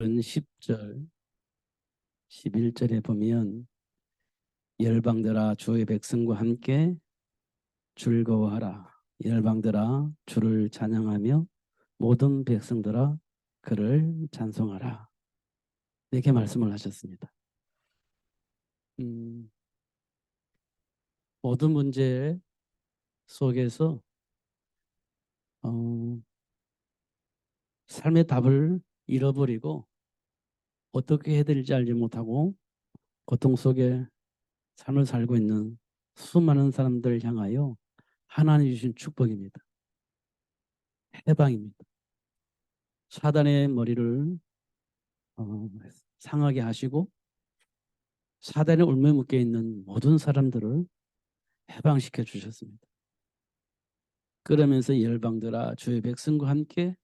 10절, 11절에 보면 열방들아 주의 백성과 함께 즐거워하라. 열방들아 주를 찬양하며 모든 백성들아 그를 찬송하라. 이렇게 말씀을 하셨습니다. 음, 모든 문제 속에서 어, 삶의 답을 잃어버리고 어떻게 해야 될지 알지 못하고 고통 속에 삶을 살고 있는 수많은 사람들을 향하여 하나님 주신 축복입니다. 해방입니다. 사단의 머리를 어, 상하게 하시고 사단의 울며 묶여 있는 모든 사람들을 해방시켜 주셨습니다. 그러면서 열방들아 주의 백성과 함께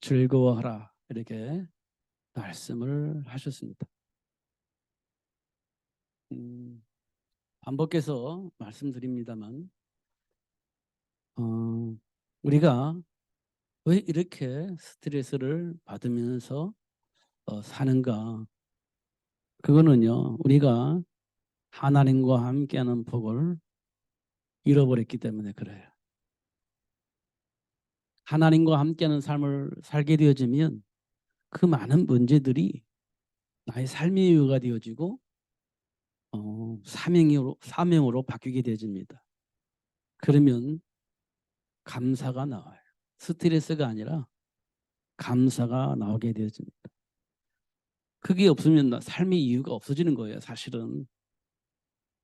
즐거워하라 이렇게 말씀을 하셨습니다. 음, 반복해서 말씀드립니다만 어, 우리가 왜 이렇게 스트레스를 받으면서 어, 사는가? 그거는요, 우리가 하나님과 함께하는 복을 잃어버렸기 때문에 그래요. 하나님과 함께하는 삶을 살게 되어지면 그 많은 문제들이 나의 삶의 이유가 되어지고 어, 사명으로 사명으로 바뀌게 되어집니다. 그러면 감사가 나와요. 스트레스가 아니라 감사가 나오게 되어집니다. 그게 없으면 나 삶의 이유가 없어지는 거예요. 사실은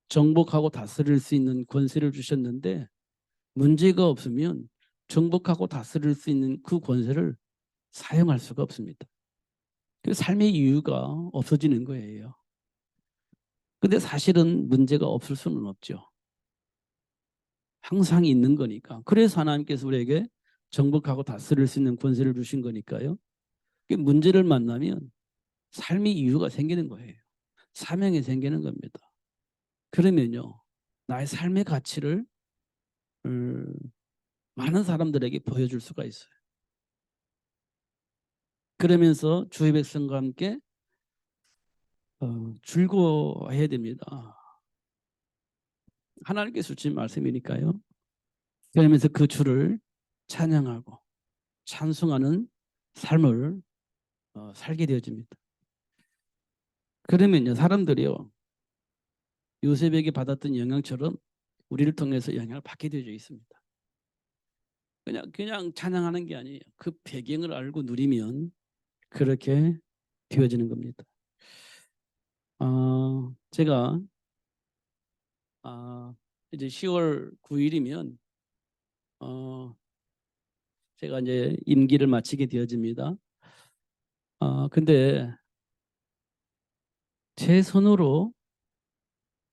정복하고 다스릴 수 있는 권세를 주셨는데 문제가 없으면 정복하고 다스릴 수 있는 그 권세를 사용할 수가 없습니다. 그 삶의 이유가 없어지는 거예요. 근데 사실은 문제가 없을 수는 없죠. 항상 있는 거니까. 그래서 하나님께서 우리에게 정복하고 다스릴 수 있는 권세를 주신 거니까요. 문제를 만나면 삶의 이유가 생기는 거예요. 사명이 생기는 겁니다. 그러면요, 나의 삶의 가치를 음, 많은 사람들에게 보여줄 수가 있어요. 그러면서 주의 백성과 함께 어, 즐거워해야 됩니다. 하나님께서 주신 말씀이니까요. 그러면서 그 주를 찬양하고 찬송하는 삶을 어, 살게 되어집니다. 그러면요 사람들이요 요셉에게 받았던 영향처럼 우리를 통해서 영향을 받게 되어 있습니다. 그냥 그냥 찬양하는 게 아니에요. 그 배경을 알고 누리면 그렇게 되어지는 겁니다. 어, 제가 아, 이제 10월 9일이면 어, 제가 이제 임기를 마치게 되어집니다. 어, 근데 제 손으로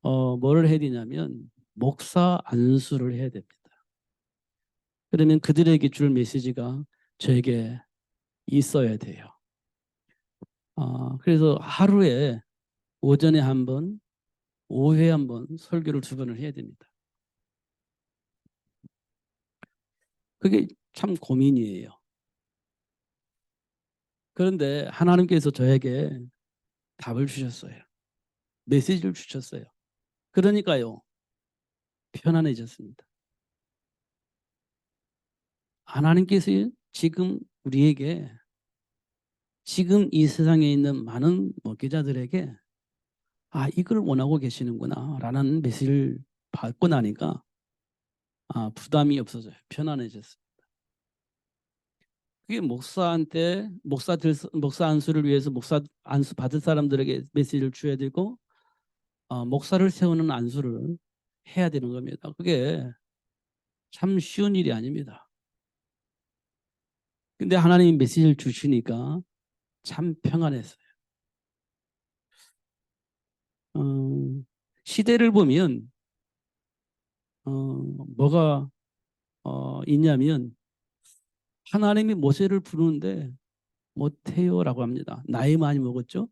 어, 뭐를 해야 되냐면 목사 안수를 해야 됩니다. 그러면 그들에게 줄 메시지가 저에게 있어야 돼요. 어, 그래서 하루에 오전에 한 번, 오후에 한 번 설교를 두 번을 해야 됩니다. 그게 참 고민이에요. 그런데 하나님께서 저에게 답을 주셨어요. 메시지를 주셨어요. 그러니까요. 편안해졌습니다. 하나님께서 지금 우리에게 지금 이 세상에 있는 많은 목회자들에게 아 이걸 원하고 계시는구나 라는 메시지를 받고 나니까 아 부담이 없어져요. 편안해졌습니다. 그게 목사한테 목사 들 목사 안수를 위해서 목사 안수 받을 사람들에게 메시지를 줘야 되고 어, 목사를 세우는 안수를 해야 되는 겁니다. 그게 참 쉬운 일이 아닙니다. 근데 하나님이 메시지를 주시니까 참 평안했어요. 어, 시대를 보면 어, 뭐가 어, 있냐면 하나님이 모세를 부르는데 못해요라고 합니다. 나이 많이 먹었죠?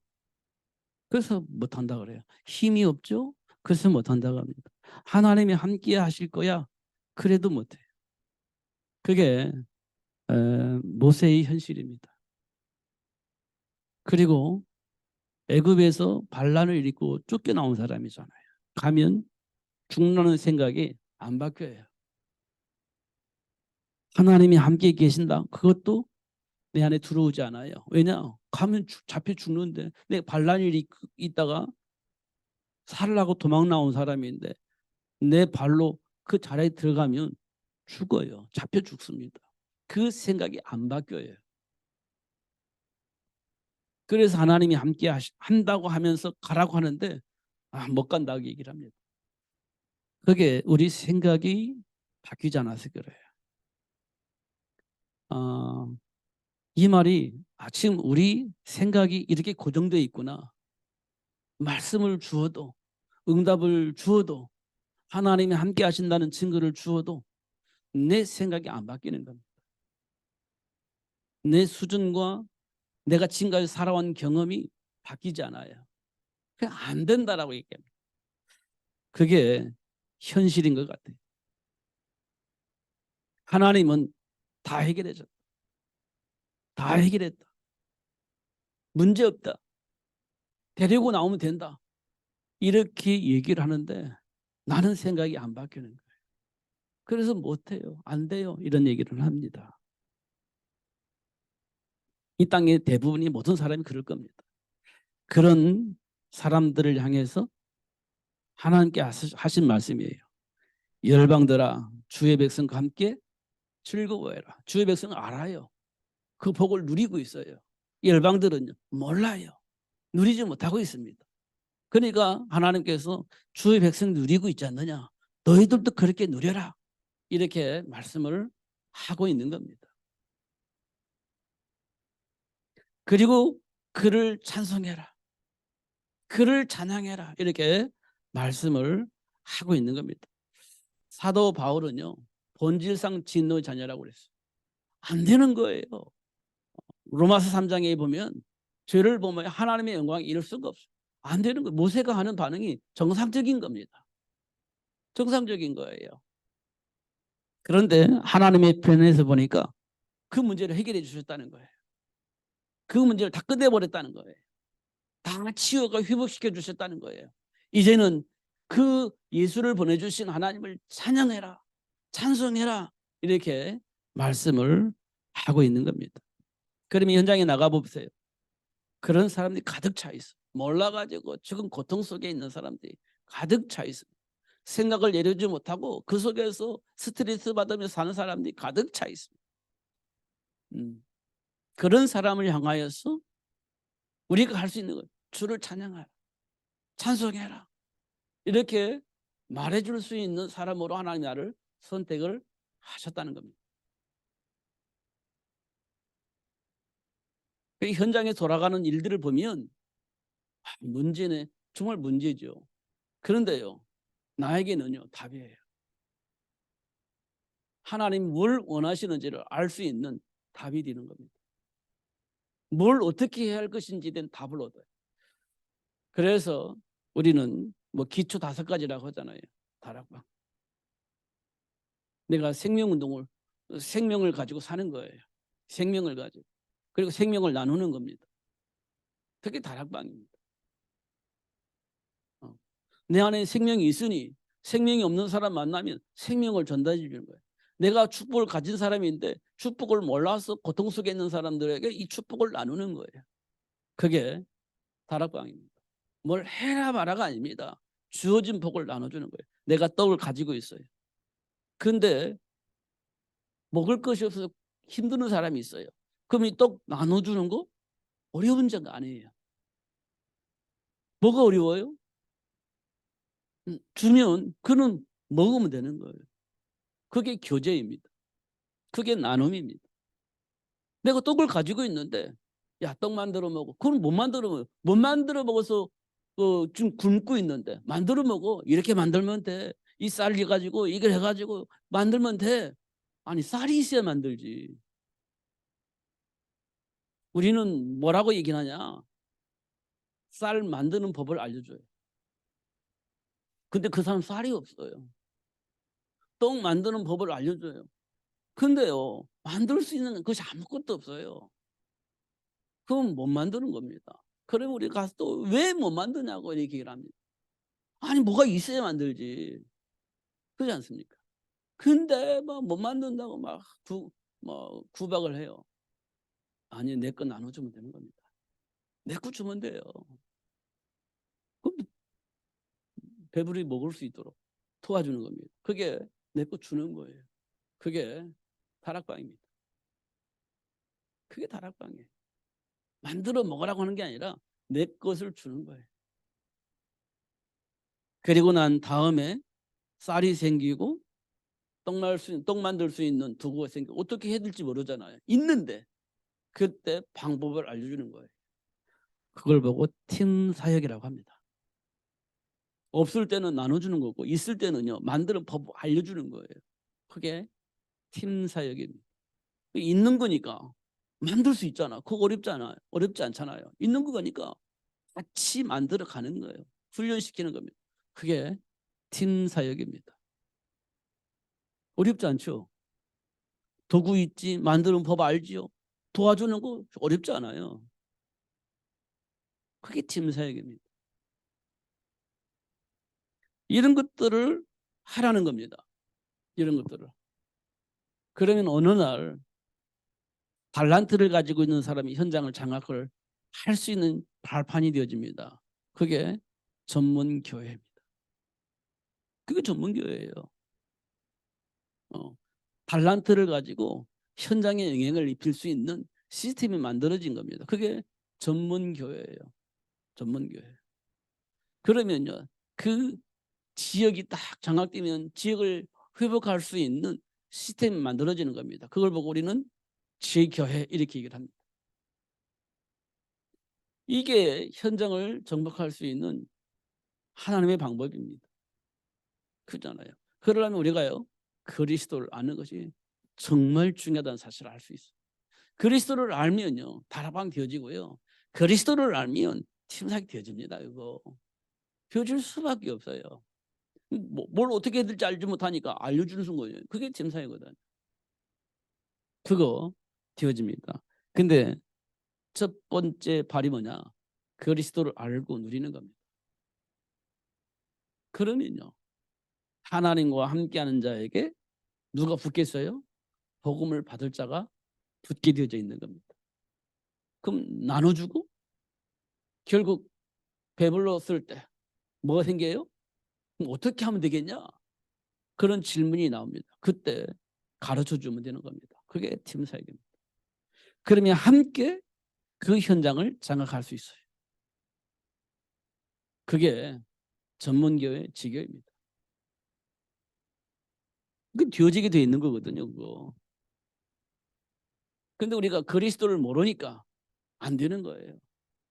그래서 못한다 그래요. 힘이 없죠? 그래서 못한다고 합니다. 하나님이 함께 하실 거야. 그래도 못해요. 그게 에, 모세의 현실입니다. 그리고 애굽에서 반란을 일으키고 쫓겨나온 사람이잖아요. 가면 죽는다는 생각이 안 바뀌어요. 하나님이 함께 계신다. 그것도 내 안에 들어오지 않아요. 왜냐? 가면 죽- 잡혀 죽는데 내 반란이 있- 있다가 살라고 도망 나온 사람인데 내 발로 그 자리에 들어가면 죽어요. 잡혀 죽습니다. 그 생각이 안 바뀌어요. 그래서 하나님이 함께 하시, 한다고 하면서 가라고 하는데 아, 못 간다고 얘기를 합니다. 그게 우리 생각이 바뀌지 않아서 그래요. 아, 이 말이 아, 지금 우리 생각이 이렇게 고정되어 있구나. 말씀을 주어도 응답을 주어도 하나님이 함께 하신다는 증거를 주어도 내 생각이 안 바뀌는 겁니다. 내 수준과 내가 지금까지 살아온 경험이 바뀌지 않아요. 그냥 안 된다라고 얘기합니다. 그게 현실인 것 같아요. 하나님은 다 해결해줬다. 다 해결했다. 문제 없다. 데리고 나오면 된다. 이렇게 얘기를 하는데 나는 생각이 안 바뀌는 거예요. 그래서 못해요. 안 돼요. 이런 얘기를 합니다. 이 땅의 대부분이 모든 사람이 그럴 겁니다. 그런 사람들을 향해서 하나님께 하신 말씀이에요. 열방들아 주의 백성과 함께 즐거워해라. 주의 백성은 알아요. 그 복을 누리고 있어요. 열방들은요 몰라요. 누리지 못하고 있습니다. 그러니까 하나님께서 주의 백성 누리고 있지 않느냐. 너희들도 그렇게 누려라. 이렇게 말씀을 하고 있는 겁니다. 그리고 그를 찬송해라. 그를 찬양해라. 이렇게 말씀을 하고 있는 겁니다. 사도 바울은요. 본질상 진노의 자녀라고 그랬어요. 안 되는 거예요. 로마서 3장에 보면 죄를 보면 하나님의 영광이 이룰 수가 없어요. 안 되는 거예요. 모세가 하는 반응이 정상적인 겁니다. 정상적인 거예요. 그런데 하나님의 편에서 보니까 그 문제를 해결해 주셨다는 거예요. 그 문제를 다 끝내버렸다는 거예요. 다 치유가 회복시켜 주셨다는 거예요. 이제는 그 예수를 보내주신 하나님을 찬양해라, 찬송해라 이렇게 말씀을 하고 있는 겁니다. 그러면 현장에 나가 보세요. 그런 사람들이 가득 차 있어. 몰라가지고 지금 고통 속에 있는 사람들이 가득 차 있어. 생각을 내려주지 못하고 그 속에서 스트레스 받으며 사는 사람들이 가득 차 있습니다. 음. 그런 사람을 향하여서 우리가 할 수 있는 것 주를 찬양하라 찬송해라 이렇게 말해줄 수 있는 사람으로 하나님 나를 선택을 하셨다는 겁니다. 그 현장에 돌아가는 일들을 보면 아, 문제네 정말 문제죠. 그런데요 나에게는요 답이에요. 하나님 뭘 원하시는지를 알 수 있는 답이 되는 겁니다. 뭘 어떻게 해야 할 것인지에 대한 답을 얻어요. 그래서 우리는 뭐 기초 다섯 가지라고 하잖아요. 다락방. 내가 생명운동을 생명을 가지고 사는 거예요. 생명을 가지고. 그리고 생명을 나누는 겁니다. 그게 다락방입니다. 어. 내 안에 생명이 있으니 생명이 없는 사람 만나면 생명을 전달해 주는 거예요. 내가 축복을 가진 사람인데 축복을 몰라서 고통 속에 있는 사람들에게 이 축복을 나누는 거예요. 그게 다락방입니다. 뭘 해라 마라가 아닙니다. 주어진 복을 나눠주는 거예요. 내가 떡을 가지고 있어요. 근데 먹을 것이 없어서 힘드는 사람이 있어요. 그럼 이 떡 나눠주는 거 어려운 문제가 아니에요. 뭐가 어려워요? 음, 주면 그는 먹으면 되는 거예요. 그게 교제입니다. 그게 나눔입니다. 내가 떡을 가지고 있는데 야 떡 만들어 먹어. 그건 못 만들어 먹어. 못 만들어 먹어서 어, 지금 굶고 있는데 만들어 먹어. 이렇게 만들면 돼. 이 쌀 해가지고 이걸 해가지고 만들면 돼. 아니 쌀이 있어야 만들지. 우리는 뭐라고 얘기하냐? 쌀 만드는 법을 알려줘요. 근데 그 사람 쌀이 없어요. 떡 만드는 법을 알려줘요. 근데요, 만들 수 있는 것이 아무것도 없어요. 그럼 못 만드는 겁니다. 그러면 우리 가서 또 왜 못 만드냐고 얘기를 합니다. 아니 뭐가 있어야 만들지. 그렇지 않습니까? 근데 뭐못 만든다고 막뭐 구박을 해요. 아니 내 거 나눠주면 되는 겁니다. 내 거 주면 돼요. 그럼 배불리 먹을 수 있도록 도와주는 겁니다. 그게 내거 주는 거예요. 그게 다락방입니다. 그게 다락방이에요. 만들어 먹으라고 하는 게 아니라 내 것을 주는 거예요. 그리고 난 다음에 쌀이 생기고 떡, 날 수, 떡 만들 수 있는 도구가 생기고 어떻게 해야 될지 모르잖아요. 있는데 그때 방법을 알려주는 거예요. 그걸 보고 팀 사역이라고 합니다. 없을 때는 나눠주는 거고 있을 때는요 만드는 법 알려주는 거예요. 그게 팀 사역입니다. 있는 거니까 만들 수 있잖아. 그거 어렵지 않아요. 어렵지 않잖아요. 있는 거니까 같이 만들어 가는 거예요. 훈련시키는 겁니다. 그게 팀 사역입니다. 어렵지 않죠? 도구 있지, 만드는 법 알지요? 도와주는 거 어렵지 않아요. 그게 팀 사역입니다. 이런 것들을 하라는 겁니다. 이런 것들을. 그러면 어느 날 달란트를 가지고 있는 사람이 현장을 장악을 할 수 있는 발판이 되어집니다. 그게 전문 교회입니다. 그게 전문 교회예요. 어, 달란트를 가지고 현장에 영향을 입힐 수 있는 시스템이 만들어진 겁니다. 그게 전문 교회예요. 전문 교회. 그러면요, 그 지역이 딱 장악되면 지역을 회복할 수 있는 시스템이 만들어지는 겁니다. 그걸 보고 우리는 지교회 이렇게 얘기를 합니다. 이게 현장을 정복할 수 있는 하나님의 방법입니다. 그잖아요. 그러려면 우리가요 그리스도를 아는 것이 정말 중요하다는 사실을 알 수 있어요. 그리스도를 알면요 다락방 되어지고요. 그리스도를 알면 팀사기 되어집니다. 이거 되어질 수밖에 없어요. 뭐, 뭘 어떻게 해야 될지 알지 못하니까 알려주는 거예요. 그게 팀사이거든. 그거 되어집니다. 근데 첫 번째 발이 뭐냐? 그리스도를 알고 누리는 겁니다. 그러면요. 하나님과 함께하는 자에게 누가 붙겠어요? 복음을 받을 자가 붙게 되어져 있는 겁니다. 그럼 나눠주고 결국 배불렀을 때 뭐가 생겨요? 어떻게 하면 되겠냐? 그런 질문이 나옵니다. 그때 가르쳐 주면 되는 겁니다. 그게 팀 사역입니다. 그러면 함께 그 현장을 장악할 수 있어요. 그게 전문교회 지교입니다. 그 되어지게 돼 있는 거거든요, 그거. 근데 우리가 그리스도를 모르니까 안 되는 거예요.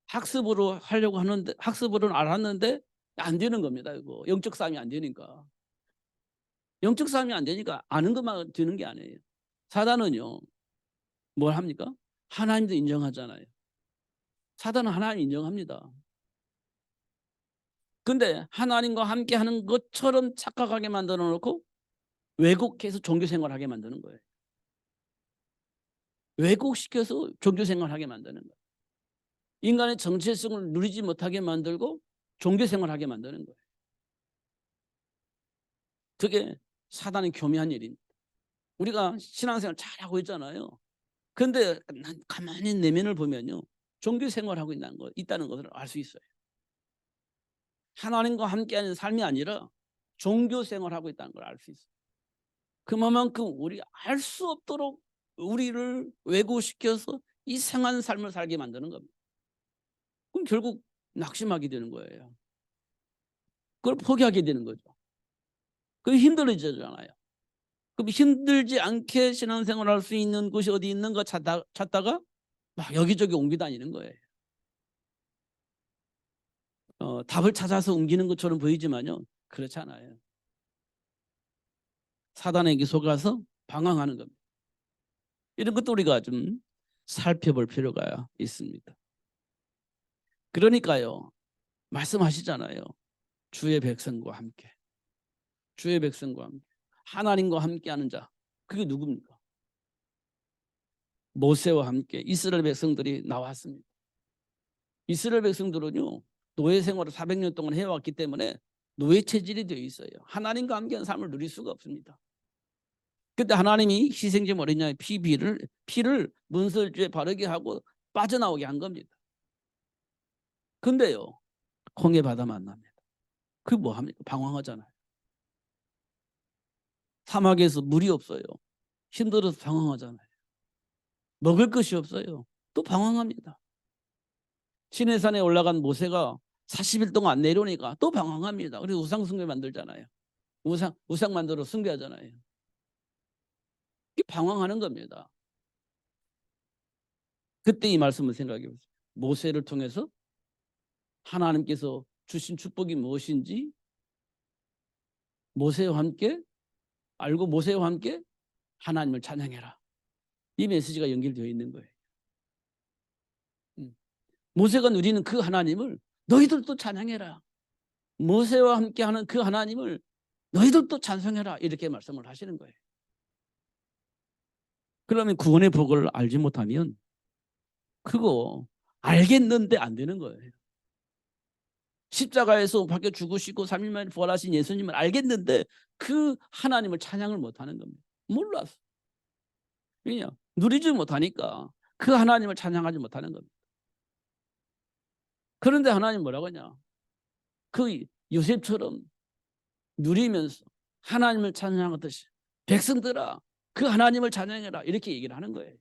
학습으로 하려고 하는데 학습으로는 알았는데 안 되는 겁니다. 이거 영적 싸움이 안 되니까. 영적 싸움이 안 되니까 아는 것만 되는 게 아니에요. 사단은요. 뭘 합니까? 하나님도 인정하잖아요. 사단은 하나님 인정합니다. 근데 하나님과 함께 하는 것처럼 착각하게 만들어 놓고 왜곡해서 종교 생활하게 만드는 거예요. 왜곡시켜서 종교 생활하게 만드는 거예요. 인간의 정체성을 누리지 못하게 만들고 종교 생활하게 만드는 거예요. 그게 사단의 교묘한 일입니다. 우리가 신앙생활 잘하고 있잖아요. 근데 난 가만히 내면을 보면요. 종교 생활하고 있다는 거 있다는 것을 알 수 있어요. 하나님과 함께하는 삶이 아니라 종교 생활하고 있다는 걸 알 수 있어요. 그만큼 우리가 알수 없도록 우리를 왜곡시켜서 이상한 삶을 살게 만드는 겁니다. 그럼 결국 낙심하게 되는 거예요. 그걸 포기하게 되는 거죠. 그 힘들어지잖아요. 그럼 힘들지 않게 신앙생활을 할수 있는 곳이 어디 있는가 찾다, 찾다가 막 여기저기 옮겨 다니는 거예요. 어, 답을 찾아서 옮기는 것처럼 보이지만요. 그렇지 않아요. 사단에게 속아서 방황하는 겁니다. 이런 것도 우리가 좀 살펴볼 필요가 있습니다. 그러니까요. 말씀하시잖아요. 주의 백성과 함께. 주의 백성과 함께. 하나님과 함께하는 자. 그게 누굽니까? 모세와 함께 이스라엘 백성들이 나왔습니다. 이스라엘 백성들은요 노예 생활을 400년 동안 해왔기 때문에 노예 체질이 되어 있어요. 하나님과 함께한 삶을 누릴 수가 없습니다. 근데 하나님이 희생제 어린양의 피비를 피를 문설주에 바르게 하고 빠져나오게 한 겁니다. 근데요 홍해 바다 만납니다. 그 뭐 합니까? 방황하잖아요. 사막에서 물이 없어요. 힘들어서 방황하잖아요. 먹을 것이 없어요. 또 방황합니다. 시내산에 올라간 모세가 40일 동안 안 내려오니까 또 방황합니다. 그래서 우상 숭배 만들잖아요. 우상 우상 만들어 숭배하잖아요. 이게 방황하는 겁니다. 그때 이 말씀을 생각해 보세요. 모세를 통해서 하나님께서 주신 축복이 무엇인지 모세와 함께 알고 모세와 함께 하나님을 찬양해라. 이 메시지가 연결되어 있는 거예요. 음. 모세가 누리는 그 하나님을 너희들도 찬양해라. 모세와 함께 하는 그 하나님을 너희들도 찬송해라. 이렇게 말씀을 하시는 거예요. 그러면 구원의 복을 알지 못하면 그거 알겠는데 안 되는 거예요. 십자가에서 밖에 죽으시고 3일 만에 부활하신 예수님을 알겠는데 그 하나님을 찬양을 못하는 겁니다. 몰랐어. 왜냐? 누리지 못하니까 그 하나님을 찬양하지 못하는 겁니다. 그런데 하나님 뭐라고 하냐? 그 요셉처럼 누리면서 하나님을 찬양하듯이 백성들아 그 하나님을 찬양해라 이렇게 얘기를 하는 거예요.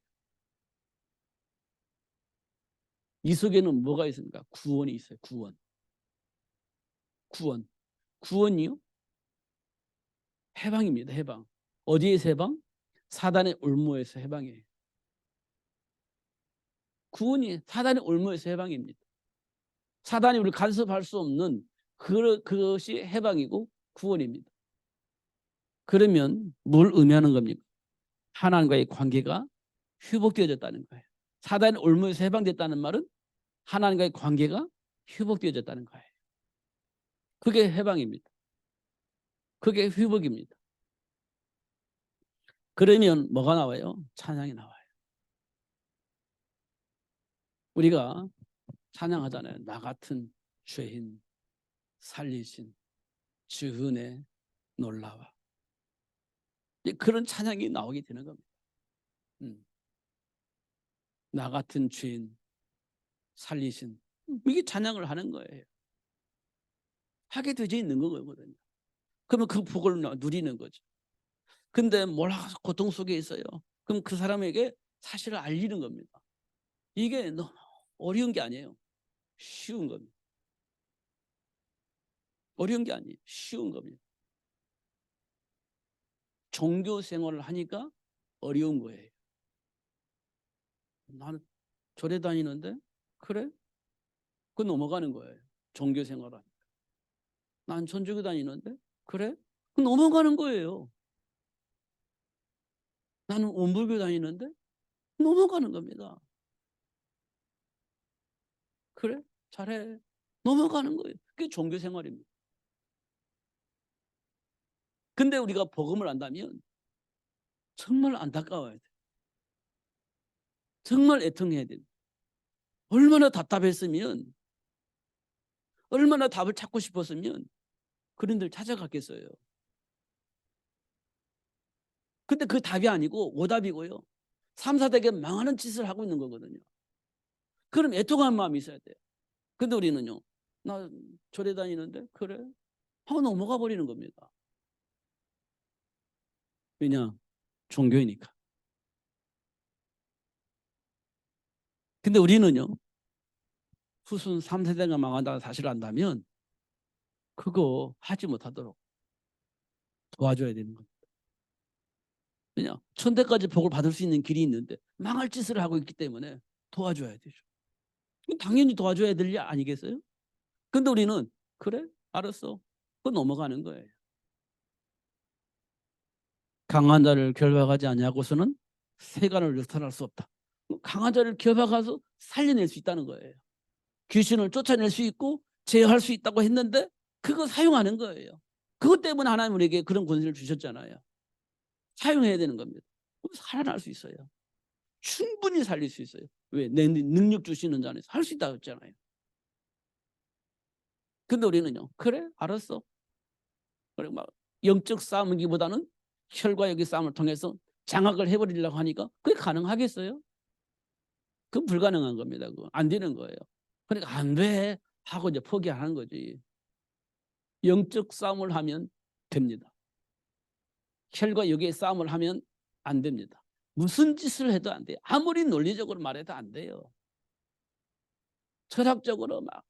이 속에는 뭐가 있습니까? 구원이 있어요. 구원. 구원. 구원이요? 해방입니다. 해방. 어디에서 해방? 사단의 올무에서 해방이에요. 구원이 사단의 올무에서 해방입니다. 사단이 우리 간섭할 수 없는 그, 그것이 해방이고 구원입니다. 그러면 뭘 의미하는 겁니까? 하나님과의 관계가 회복되어졌다는 거예요. 사단의 올무에서 해방됐다는 말은 하나님과의 관계가 회복되어졌다는 거예요. 그게 해방입니다. 그게 회복입니다. 그러면 뭐가 나와요? 찬양이 나와요. 우리가 찬양하잖아요. 나 같은 죄인 살리신 주은혜 놀라와. 그런 찬양이 나오게 되는 겁니다. 음. 나 같은 죄인 살리신 이게 찬양을 하는 거예요. 하게 되어 있는 거거든요. 그러면 그 복을 누리는 거죠. 근데 몰라서 고통 속에 있어요. 그럼 그 사람에게 사실을 알리는 겁니다. 이게 너무 어려운 게 아니에요. 쉬운 겁니다. 어려운 게 아니에요. 쉬운 겁니다. 종교 생활을 하니까 어려운 거예요. 나는 절에 다니는데 그래? 그 넘어가는 거예요. 종교 생활을 난 천주교 다니는데 그래? 그 넘어가는 거예요. 나는 원불교 다니는데 넘어가는 겁니다. 그래? 잘해. 넘어가는 거예요. 그게 종교 생활입니다. 근데 우리가 복음을 안다면 정말 안타까워야 돼. 정말 애통해야 돼. 얼마나 답답했으면 얼마나 답을 찾고 싶었으면 그런들 찾아갔겠어요. 근데 그 답이 아니고 오답이고요. 3, 4대가 망하는 짓을 하고 있는 거거든요. 그럼 애통한 마음이 있어야 돼요. 근데 우리는요. 나 절에 다니는데 그래? 하고 넘어가 버리는 겁니다. 왜냐? 종교이니까. 근데 우리는요. 후순 3세대가 망한다는 사실을 안다면 그거 하지 못하도록 도와줘야 되는 겁니다. 왜냐? 천대까지 복을 받을 수 있는 길이 있는데 망할 짓을 하고 있기 때문에 도와줘야 되죠. 당연히 도와줘야 될 일 아니겠어요? 근데 우리는 그래? 알았어. 그 넘어가는 거예요. 강한 자를 결박하지 아니하고서는 세간을 나타날 수 없다. 강한 자를 결박해서 살려낼 수 있다는 거예요. 귀신을 쫓아낼 수 있고 제어할 수 있다고 했는데 그거 사용하는 거예요. 그것 때문에 하나님 우리에게 그런 권세를 주셨잖아요. 사용해야 되는 겁니다. 살아날 수 있어요. 충분히 살릴 수 있어요. 왜? 내 능력 주시는 자에서 할 수 있다고 했잖아요. 근데 우리는요. 그래 알았어. 그리고 막 영적 싸움이기보다는 혈과 육의 싸움을 통해서 장악을 해버리려고 하니까 그게 가능하겠어요? 그건 불가능한 겁니다. 그거 안 되는 거예요. 그러니까 안 돼 하고 이제 포기하는 거지. 영적 싸움을 하면 됩니다. 혈과 육의 싸움을 하면 안 됩니다. 무슨 짓을 해도 안 돼요. 아무리 논리적으로 말해도 안 돼요. 철학적으로 막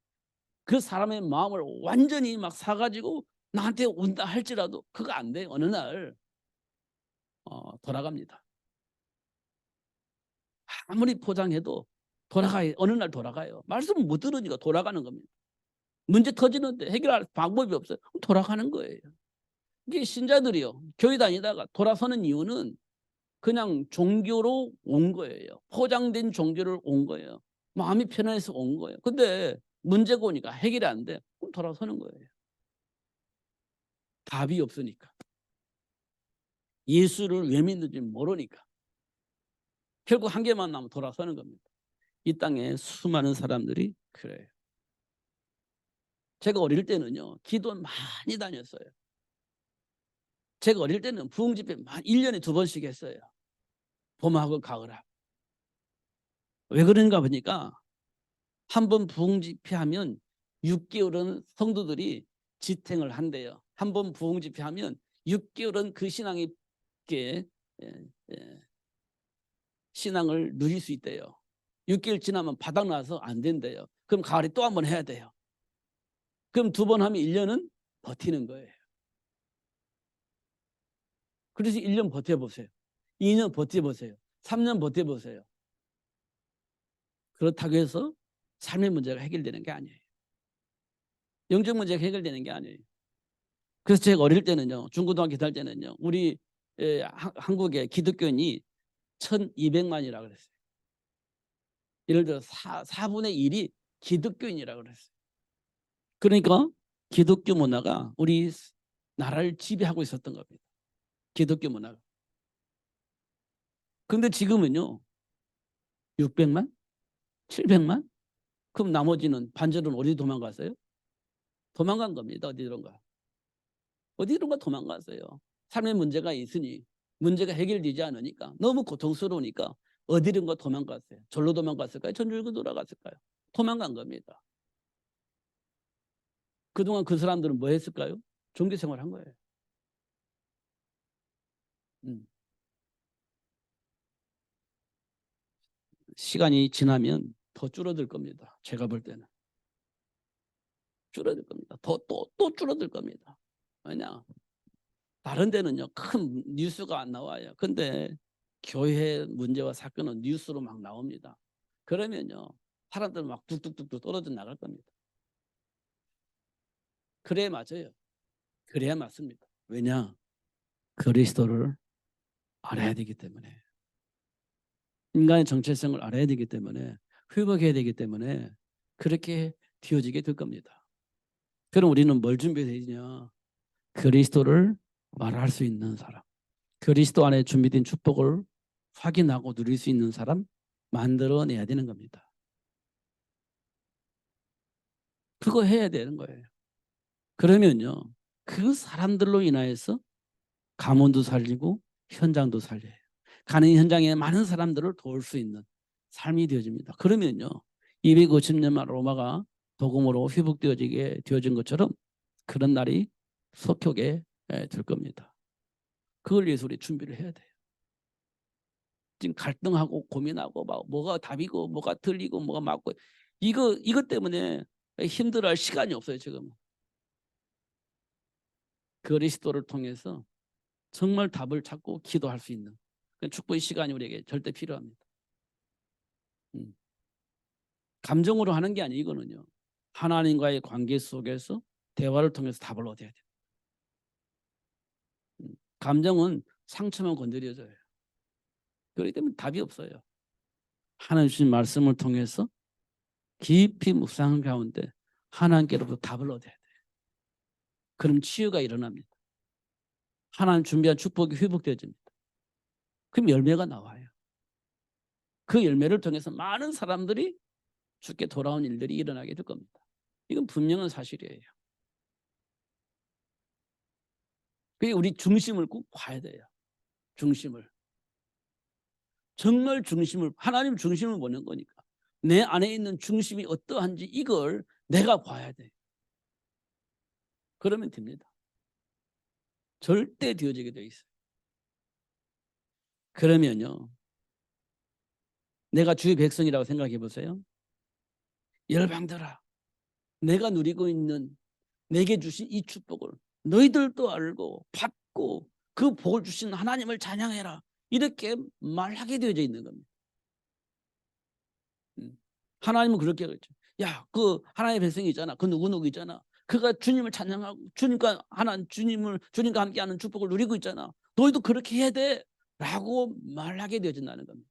그 사람의 마음을 완전히 막 사가지고 나한테 온다 할지라도 그거 안 돼요. 어느 날 어, 돌아갑니다. 아무리 포장해도 돌아가요. 어느 날 돌아가요. 말씀을 못 들으니까 돌아가는 겁니다. 문제 터지는데 해결할 방법이 없어요. 돌아가는 거예요. 이게 신자들이요. 교회 다니다가 돌아서는 이유는 그냥 종교로 온 거예요. 포장된 종교를 온 거예요. 마음이 편해서 온 거예요. 근데 문제가 오니까 해결이 안 돼. 그럼 돌아서는 거예요. 답이 없으니까. 예수를 왜 믿는지 모르니까. 결국 한 개만 남으면 돌아서는 겁니다. 이 땅에 수많은 사람들이 그래요. 제가 어릴 때는요, 기도 많이 다녔어요. 제가 어릴 때는 부흥 집회 1년에 두 번씩 했어요. 봄하고 가을하고. 왜 그런가 보니까 한 번 부흥 집회 하면 6개월은 성도들이 지탱을 한대요. 한 번 부흥 집회 하면 6개월은 그 신앙이 게 예, 예, 신앙을 누릴 수 있대요. 6개월 지나면 바닥 나서 안 된대요. 그럼 가을에 또 한 번 해야 돼요. 그럼 두 번 하면 1년은 버티는 거예요. 그래서 1년 버텨보세요. 2년 버텨보세요. 3년 버텨보세요. 그렇다고 해서 삶의 문제가 해결되는 게 아니에요. 영적 문제가 해결되는 게 아니에요. 그래서 제가 어릴 때는요, 중고등학교 다닐 때는요, 우리 한국의 기독교인이 1200만이라 그랬어요. 예를 들어 4, 4분의 1이 기독교인이라 그랬어요. 그러니까 기독교 문화가 우리 나라를 지배하고 있었던 겁니다. 기독교 문화가. 근데 지금은요. 600만? 700만? 그럼 나머지는 반절은 어디 도망갔어요? 도망간 겁니다. 어디론가. 어디론가 도망갔어요. 삶의 문제가 있으니 문제가 해결되지 않으니까 너무 고통스러우니까 어디론가 도망갔어요. 절로 도망갔을까요? 전주로 돌아갔을까요? 도망간 겁니다. 그동안 그 사람들은 뭐 했을까요? 종교 생활한 거예요. 음. 시간이 지나면 더 줄어들 겁니다. 제가 볼 때는. 줄어들 겁니다. 더 또 또 줄어들 겁니다. 왜냐? 다른 데는요 큰 뉴스가 안 나와요. 근데 교회 문제와 사건은 뉴스로 막 나옵니다. 그러면요 사람들 막 뚝뚝뚝뚝 떨어져 나갈 겁니다. 그래 맞아요. 그래야 맞습니다. 왜냐? 그리스도를 알아야 되기 때문에 인간의 정체성을 알아야 되기 때문에 회복해야 되기 때문에 그렇게 되어지게 될 겁니다. 그럼 우리는 뭘 준비해야 되냐? 그리스도를 말할 수 있는 사람, 그리스도 안에 준비된 축복을 확인하고 누릴 수 있는 사람 만들어내야 되는 겁니다. 그거 해야 되는 거예요. 그러면요, 그 사람들로 인하여서 가문도 살리고 현장도 살려요. 가는 현장에 많은 사람들을 도울 수 있는 삶이 되어집니다. 그러면요, 250년 만 로마가 복음으로 회복되어지게 되어진 것처럼 그런 날이 속혁에 들 겁니다. 그걸 위해서 우리 준비를 해야 돼요. 지금 갈등하고 고민하고 막 뭐가 답이고 뭐가 틀리고 뭐가 맞고 이거 이것 때문에 힘들어할 시간이 없어요 지금. 그리스도를 통해서 정말 답을 찾고 기도할 수 있는 축복의 시간이 우리에게 절대 필요합니다. 음. 감정으로 하는 게 아니 이거는요. 하나님과의 관계 속에서 대화를 통해서 답을 얻어야 돼요. 음. 감정은 상처만 건드려져요. 그렇기 때문에 답이 없어요. 하나님 주신 말씀을 통해서 깊이 묵상 가운데 하나님께로부터 답을 얻어야 돼요. 그럼 치유가 일어납니다. 하나님 준비한 축복이 회복되어집니다. 그럼 열매가 나와요. 그 열매를 통해서 많은 사람들이 주께 돌아온 일들이 일어나게 될 겁니다. 이건 분명한 사실이에요. 그게 우리 중심을 꼭 봐야 돼요. 중심을. 정말 중심을 하나님 중심을 보는 거니까 내 안에 있는 중심이 어떠한지 이걸 내가 봐야 돼. 그러면 됩니다. 절대 되어지게 돼 있어요. 그러면요. 내가 주의 백성이라고 생각해 보세요. 열방들아, 내가 누리고 있는 내게 주신 이 축복을 너희들도 알고 받고 그 복을 주신 하나님을 찬양해라. 이렇게 말하게 되어져 있는 겁니다. 음. 하나님은 그렇게 그랬죠. 야, 그 하나님의 백성이 있잖아. 그 누구 누구 있잖아. 그가 주님을 찬양하고 주님과 하나님 주님을 주님과 함께하는 축복을 누리고 있잖아. 너희도 그렇게 해야 돼.라고 말하게 되어진다는 겁니다.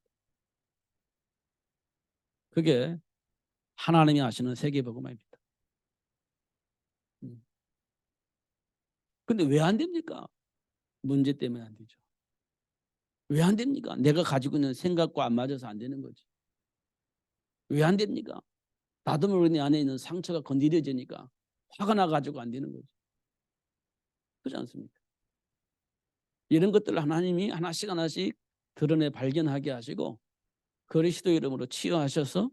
그게 하나님이 하시는 세계 복음화입니다. 음. 근데 왜 안 됩니까? 문제 때문에 안 되죠. 왜 안 됩니까? 내가 가지고 있는 생각과 안 맞아서 안 되는 거지. 왜 안 됩니까? 나도 모르게 내 안에 있는 상처가 건드려지니까 화가 나가지고 안 되는 거지. 그렇지 않습니까? 이런 것들을 하나님이 하나씩 하나씩 드러내 발견하게 하시고 그리스도 이름으로 치유하셔서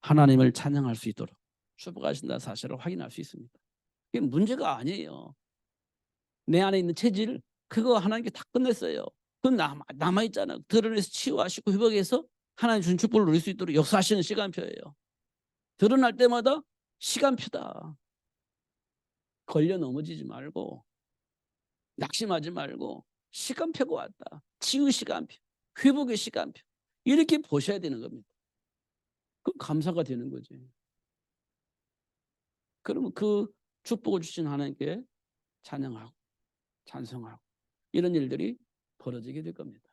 하나님을 찬양할 수 있도록 축복하신다는 사실을 확인할 수 있습니다. 이게 문제가 아니에요. 내 안에 있는 체질 그거 하나님께 다 끝냈어요. 그건 남아, 남아있잖아. 드러내서 치유하시고 회복해서 하나님 준 축복을 누릴 수 있도록 역사하시는 시간표예요. 드러날 때마다 시간표다. 걸려 넘어지지 말고 낙심하지 말고 시간표가 왔다. 치유 시간표, 회복의 시간표 이렇게 보셔야 되는 겁니다. 그 감사가 되는 거지. 그러면 그 축복을 주신 하나님께 찬양하고 찬성하고 이런 일들이 벌어지게 될 겁니다.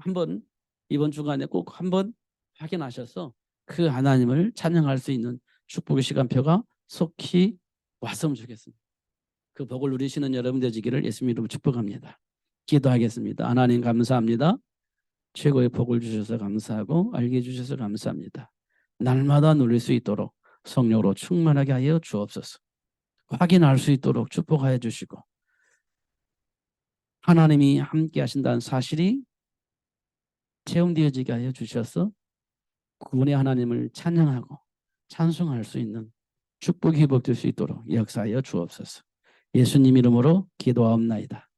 한번 이번 주간에 꼭 한번 확인하셔서 그 하나님을 찬양할 수 있는 축복의 시간표가 속히 왔으면 좋겠습니다. 그 복을 누리시는 여러분 되시기를 예수님 이름으로 축복합니다. 기도하겠습니다. 하나님 감사합니다. 최고의 복을 주셔서 감사하고 알게 해주셔서 감사합니다. 날마다 누릴 수 있도록 성령으로 충만하게 하여 주옵소서. 확인할 수 있도록 축복하여 주시고 하나님이 함께 하신다는 사실이 체험되어지게 하여 주셔서 구원의 하나님을 찬양하고 찬송할 수 있는 축복이 회복될 수 있도록 역사하여 주옵소서. 예수님 이름으로 기도하옵나이다.